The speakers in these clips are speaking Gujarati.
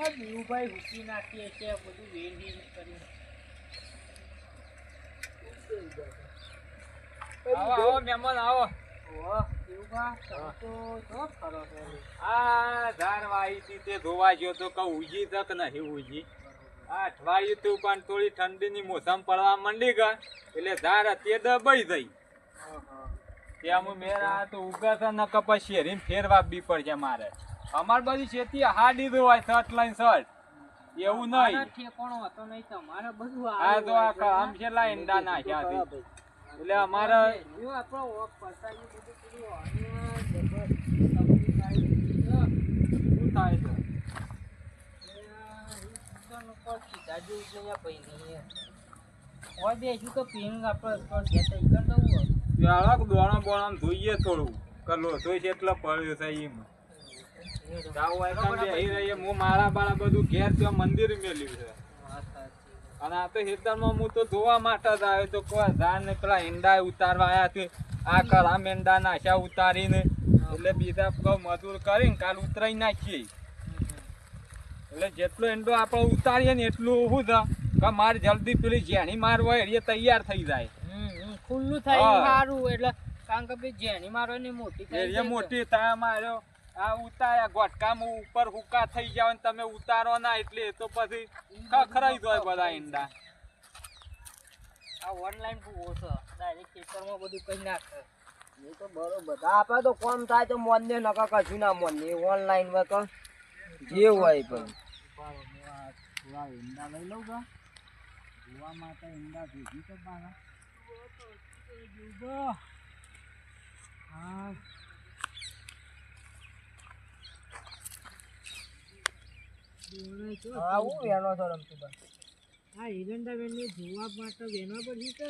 આ બીયુભાઈ હુકી નાખીએ છે બધું વેડી કરી. આવો આવો મહેમાન થોડી ઠંડીની મોસમ પડવા માંડી ગઈ એટલે ધાર અત્યારે દબાઈ થઈ. ત્યાં મેરા તો ઉગાતા ન કપાસ શેરીને ફેરવા બી પડશે મારે. અમાર બધી ખેતી હાડી દો હોય શર્ટ લઈને શર્ટ. એવું નહીં. ઠેકાણો હતો નહીં તમારે બધું આ તો હોય આ છે. આમ છેલ્લા ઈંડા નાખ્યા છે. એટલે અમારે જો આપણો ઓફ પતાવી બધું પેલું અહીંયા જબરદસ્ત તકલીફ આવી ગઈ છે. શું થાય છે ત્યાળક દોણા બોણા ધોઈએ થોડું. કલો ધોઈ છે એટલે પડ્યો થાય એમ જાવ હોય તો બેહી રહીએ હું મારા બાળા બધું ઘેર ત્યાં મંદિર મેલ્યું છે. અને આ તો ખેતરમાં હું તો ધોવા માટે જ આવ્યો તો કોઈ ધાન ને પેલા ઈંડા ઉતારવા આવ્યા છે. આ કળા મેંડા નાખ્યા ઉતારીને. એટલે બીજા મજૂર કરીને કાલ ઉતરાઈ નાખીએ. એટલે જેટલો ઈંડો આપણે ઉતારીએ ને એટલું શું છે? કે મારે જલ્દી પેલી ઝેણી માર હોય એ તૈયાર થઈ જાય. ખુલ્લું થાય સારું. એટલે કારણ કે ઝેણી મારો મોટી મોટી થાય માર્યો. આ ઉતાર્યા ગોટકામ ઉપર હુકા થઈ જાવ ને તમે ઉતારો ના એટલે એ તો પછી ખખરાઈ જાય બધા ઈંડા. આ ઓનલાઈન ભૂવો છે ડાયરેક્ટ ખેતરમાં બધું કઈ નાખે. એ તો બરોબર. આપણે તો કોમ થાય તો મોન ને નકા કશું ના મોન ને ઓનલાઈનમાં તો જે હોય પણ. થોડા ઈંડા લઈ લઉં કા જોવા માટે ઈંડા ભેગી કરવાના હા હા હું વેનો છો રમતું બસ આ એરંડા બેનને જોવા માટે વેના પડશે કે?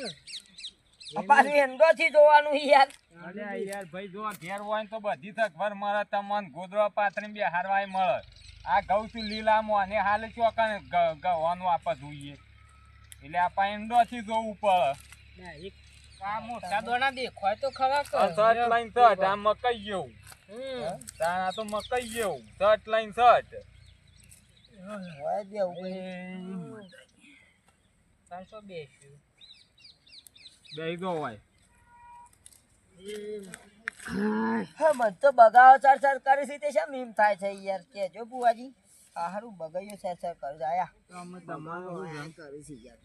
પાછું એંડો થી જોવાનું યાર. અરે યાર ભાઈ જો ઘેર હોય તો બધી સગવડ મળે તમને ગોદડો પાથરીને બે હારવાય મળે. આ ઘઉં છું લીલામાં અને હાલ ચોકન ગવાનું આપા જોઈએ. એટલે આપા ઈંડો થી જોવું પડે. આ મોટા દોણા દેખાય તો ખરા શર્ટ લાઈન શર્ટ આ મકઈ જેવું હમ. તો મકઈ જેવું શર્ટ લાઈન શર્ટ. હોય દેવું પાંચસો બેસ્યું બે ગયો હોય મને તો બગાવો સર સર કરી છે તે શેમ એમ થાય છે યાર કેજો બુવાજી આ હારું બગાયો સર સર કરી આયા તો અમે તમારું કરી છે યાર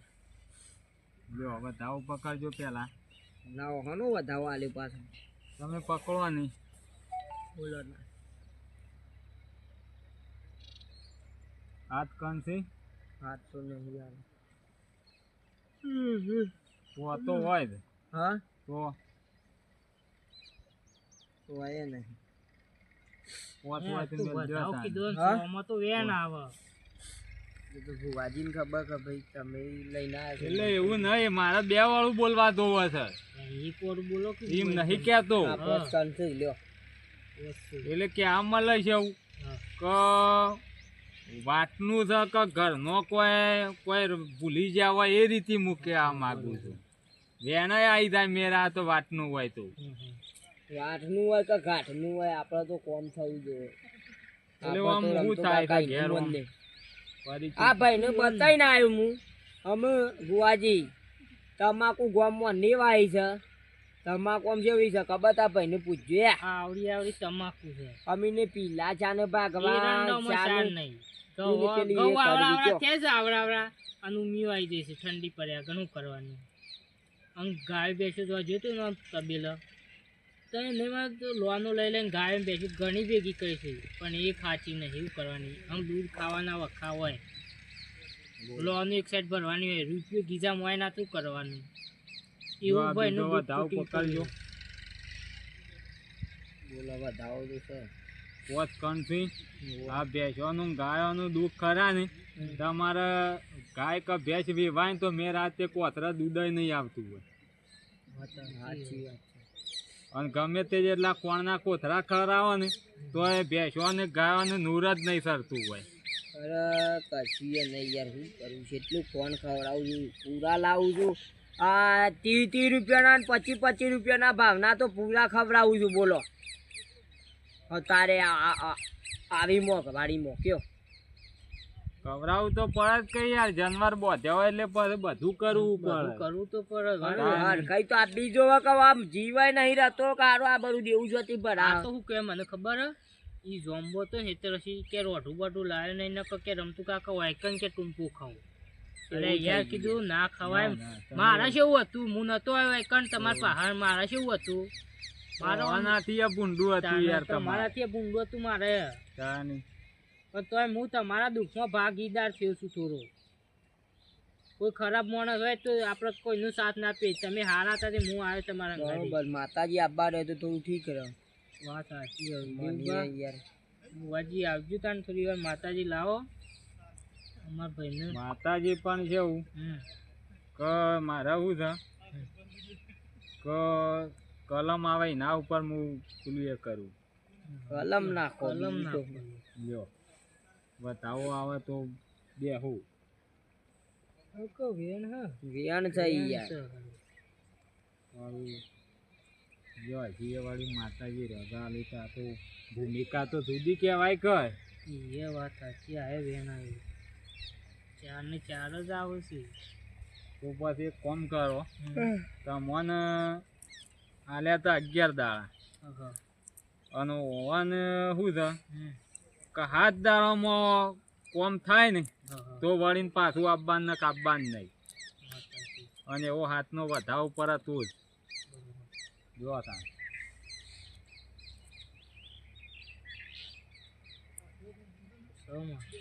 લ્યો હવે દાવ પકડજો પેલા ના હનો વધાવો આલ્યો પાછો. તમે પકડો નહીં. બોલો ના. હાથ કણ છે હાથ તો નહીં યાર તો તો હોય હા તો હોય આવે નહીં મારા બે વાળું બોલવા દોવે છે. એમ નહીં કેતો એટલે કે આમ છે એવું. કે વાતનું છે કે ઘરનો કોઈ કોઈ ભૂલી ગયા હોય એ રીતે મૂકે આ માગું છું. વેણાય આવી જાય મેરા તો વાતનું હોય તો. વાતનું હોય કે ઘાટનું હોય આપણે તો કોમ થવું જોઈએ. એટલે આમ હું થાય ઘેર હિંમત આમ ને. ફરી આ ભાઈને બતાવીને આવ્યો હું. અમે ભુવાજી તમાકુ ગામમાં નેવાઈ છે. તમાકુ આમ જેવી છે ખબર તા ભાઈને પૂછજો. આવડી આવડી તમાકુ છે. અમીને પીલા ચાને ભાગવા નહીં. પેલી ઘઉં એ આવડા કરી આવડા કે અને ઉમિયો આવી જશે ઠંડી પડ્યા ઘણું કરવાનું. આમ ગાય બેસે તો જોતું ને આમ તબેલો. તો એમાં તો લોનો લઈ લઈને ગાય બેસી ઘણી ભેગી કરી છે. પણ એ ખાચી નહીં એવું કરવાની. આમ દૂધ ખાવાના વખા હોય. લોનું એક સાઈડ ભરવાની હોય રૂપિયો ગીજા મોય ના તું કરવાનું. એવું ભાઈ બીજો વધાવ પકડજો બોલો વધાવો તો છે. પોત કણથી. આ ભેંસોનું ગાયોનું દુઃખ ખરા ને? તમારે ગાય કે ભેંસ વેવાય ને તો મેં રાતે કોતરા દૂધ નહીં આવતું હોય. અને ગમે તે જેટલા કોણના કોથરા ખરાવો ને તો એ ભેંસો ને ગાયો ને નૂર જ નહીં સરતું હોય. અરે કશું નહીં યાર શું કરું છું? એટલું ફોન ખવડાવું છું? પૂરા લાવું છું? આ ત્રીસ ત્રીસ રૂપિયાના પચીસ પચીસ રૂપિયાના ભાવના તો પૂરા ખવડાવું છું બોલો. તારે આ- આ- આ- આવી મોક વાળી મોક કયો? ખવડાવવું તો પડે જ કઈ યાર જાનવર બોધ્યા હોય એટલે બધું કરવું પડે. કરવું તો પડે હા, કઈ તો આ બીજો વખત આમ જીવાય નહીં રહેતો કારો આ બધું દેવું જોતી પર આ તો શું કે મને ખબર હે ઈ જોમ્બો તો પછી કે રોઢું બોઢું લાવે નહીં નકર કે રમતું કાકા વાયકન કે ટૂંપું ખાવું અરે યાર કીધું ના ખવાય મારા શેવું હતું હું નતો આવ્યો વાયકન તમારા પહાડ મારા શેવું હતું. મારો આનાથી આ ભૂંડું હતું યાર તમારાથી ભૂંડું હતું મારે. તાની. પણ તોય હું તમારા દુઃખમાં ભાગીદાર થયો છું થોડો. કોઈ ખરાબ માણસ હોય તો આપણે કોઈનો સાથ ના આપીએ. તમે હારા હતા તે હું આવ્યો તમારા બરોબર માતાજી આબા રહે તો થોડું ઠીક રહે. વાત સાચી યાર. વાજી આવજો તાન થોડી વાર માતાજી લાવો. અમારા ભાઈને. માતાજી પણ છે એવું કે મારા શું છે. કે કલમ આવે એના ઉપર હું પેલું એ કરું. કલમ નાખો કલમ નાખો. લ્યો. બતાવો આવે તો બેહું. વેણ હા. વેણ છે યાર. વાળું જો હજી વાળી માતાજી રજા તો ભૂમિકા તો જુદી કહેવાય કર. એ વાત સાચી આ વેણ આવી. ચાર ને ચાર જ આવે છે. તો પછી એક કામ કરો. તમને આલ્યા તો અગિયાર દાડા. અને ઓવન શું છે? કે હાથ દાડામાં કોમ થાય ને તો વળીને પાછું આપવાનું ને કાપવાનું નહીં. અને એવો હાથનો વધાવ ઉપર તું જ. જો તા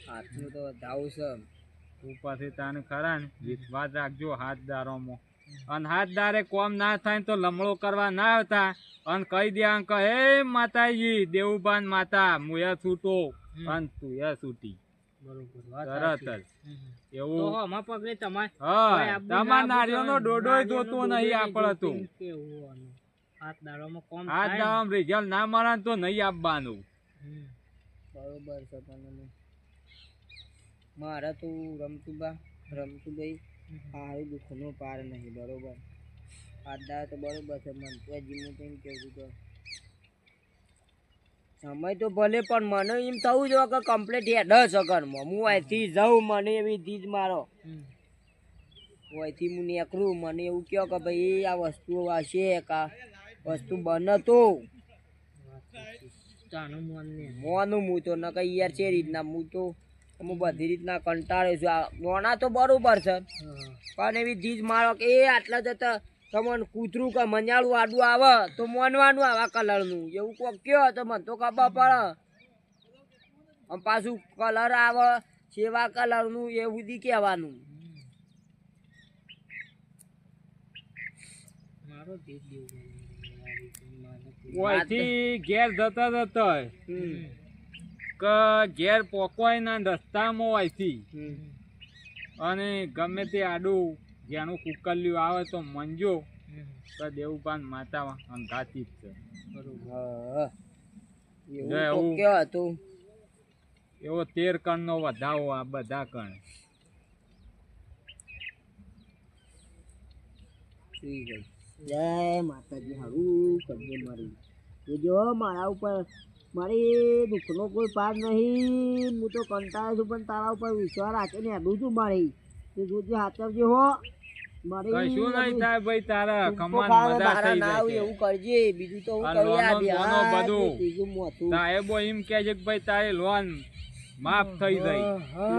હાથનું તો ધાવું છે. તું પછી તાને ખરા ને વિશ્વાસ રાખજો હાથ દારોમાં અને હાથ દારે કોમ ના થાય તો લમણો કરવા ના આવતા. અને કહી દે અંક હે માતાજી દેવુબાન માતા મુયા છૂટો. અને તું એ છૂટી. રિઝલ્ટ ના મળે તો નહીં આપવાનું. બરોબર છે મારે તો રમતું બા રમતું ભાઈ હારી દુઃખનો પાર નહીં બરોબર? આદા તો બરોબર છે મન તો હજી હું તો એમ કહું છું સમય તો ભલે પણ મને એમ થવું જોઈએ કે કમ્પ્લીટ હેડ છે અગરમાં હું અહીંથી જાઉં મને એવી ધીજ મારો. અહીંથી હું નીકળું મને એવું કહો કે ભાઈ આ વસ્તુ હશે કા આ વસ્તુ બને તો. વાત સાચી. તાનું મન ને મોનું હું તો ન કઈ યાર છે રીતના. હું તો હું બધી રીતના કંટાળ્યો છું. આ નોના તો બરોબર છે. પણ એવી ધીજ મારો કે એ આટલા જતા તમને કૂતરું કે મંજાળું આડું આવે તો મોનવાનું આવા કલરનું. એવું કોક કયો તો મને તો ખબર પડે. આમ પાછું કલર આવે સેવા કલરનું એ સુધી કહેવાનું. ઓયથી ઘેર જતા જતા કે ઘેર પોકવાય ના રસ્તામાં હમ અને ગમે તે આડું જેનું કુકલ્યું આવે તો મંજો તો દેવપાન માતા અંધાતી જ છે. એવો તેર કણનો વધાવો આ બધા કણ. જય માતાજી હારું કરજે મારી. જો મારા ઉપર મારી દુઃખનો કોઈ પાર નહીં. હું તો કંટાળો છું પણ તારા ઉપર વિશ્વાસ રાખીને હેડું છું મારી. તું જોજે હાચવજે હો. કશું નહીં થાય ભાઈ તારા કમાન મજા થઈ ના એવું કરજે. બીજું તો હું આ બધું. સાહેબો એમ કહે છે કે ભાઈ તારે લોન માફ થઈ જાય.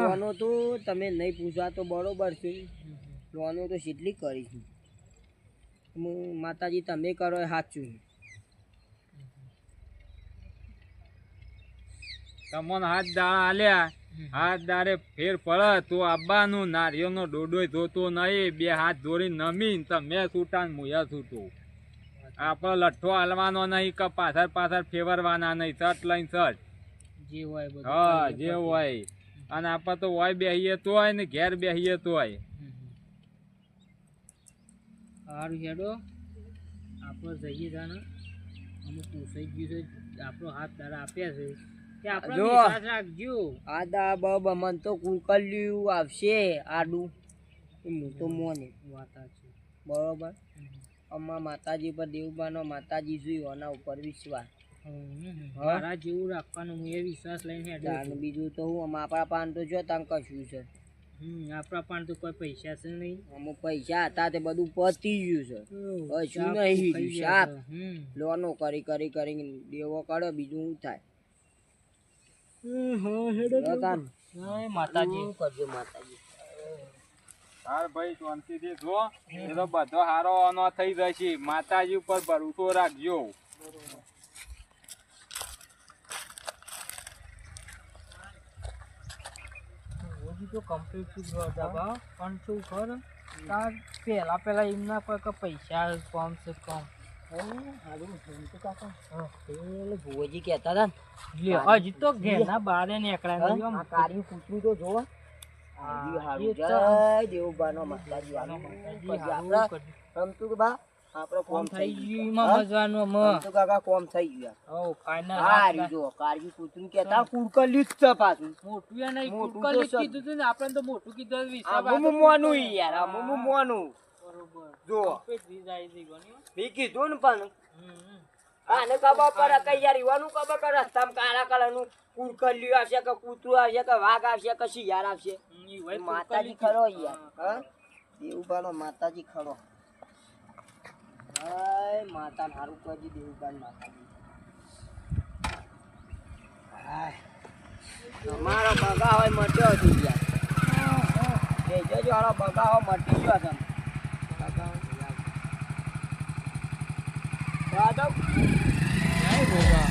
લોનો તો તમે નહીં પૂછવા તો બરોબર છે. લોનો તો કેટલી કરી છે હું માતાજી તમે કરો સાચું. તમને હાથ દાળા આલ્યા હાથ દારે ફેર પડે તો આબાનું નારિયેળનો ડોડોય ધોતો નહીં. બે હાથ ધોરી નમી તમે છૂટા મુયા છૂટું. આપણો લઠ્ઠો હાલવાનો નહીં કે પાછળ પાછળ ફેવરવાના નહીં. સટ લઈને સટ. જે હોય હા જે હોય. અને આપણે તો હોય બેહીએ હોય ને ઘેર બેહીએ તો હમ. સારું હેડો. આપણે જઈએ જાણે અમુક પૂછાઈ ગયું છે. આપણો હાથ દાડા આપ્યા છે. જો. વિશ્વાસ રાખજો. આ દા બબ મન તો કુકલ્યું આવશે આડું. હું તો મોને. વાત સાચી બરોબર? અમારા માતાજી પર દેવબાનો માતાજી જોયું આના ઉપર વિશ્વાસ. મારા જેવું રાખવાનું હું એ વિશ્વાસ લઈને હેડ્યો તાન છું. બીજું તો હું આપણા પાન તો જો કશું છે. આપણા પણ તો કોઈ પૈસા છે નહીં. અમુક પૈસા હતા તે બધું પતી ગયું છે. કશું નહીં શાપ. લોનો કરી કરી કરીને દેવો કાઢો બીજું શું થાય? જો તાન જય માતાજી કરજો માતાજી? હાર ભાઈ શાંતિથી જો એ તો બધો હારો આનો થઈ જશે. માતાજી ઉપર ભરોસો રાખજો. હજી તો કમ્પ્લીટ થઈ ગયો પણ શું ખબર તાર પેલા પહેલા એમના કોઈ કે પૈસા કમ છે કમ ભુવોજી કહેતા હતા ને હજી તો ઘેરના બારે નીકળ્યા. કાર્યું કૂતરું તો જોવો. હા, તો મોટું કીધું મોનું યાર મોનું. જો ગયું? મેં કીધું ને પણ. આને ખબર પડે કે યાર ઈવાનું ખબર કે રસ્તામાં કાળા કલરનું કુડકલ્યું આવશે કે કૂતરું આવશે કે વાઘ આવશે કે શિયાળ આવશે. હોય માતાજી કુડકલી ખરો યાર. દેવબાનો માતાજી ખરો. હાય માતા કરજી દેવબાન માતાજી. મટ્યો હતી યાર. બેજો જો આનો બગા હોય ครับ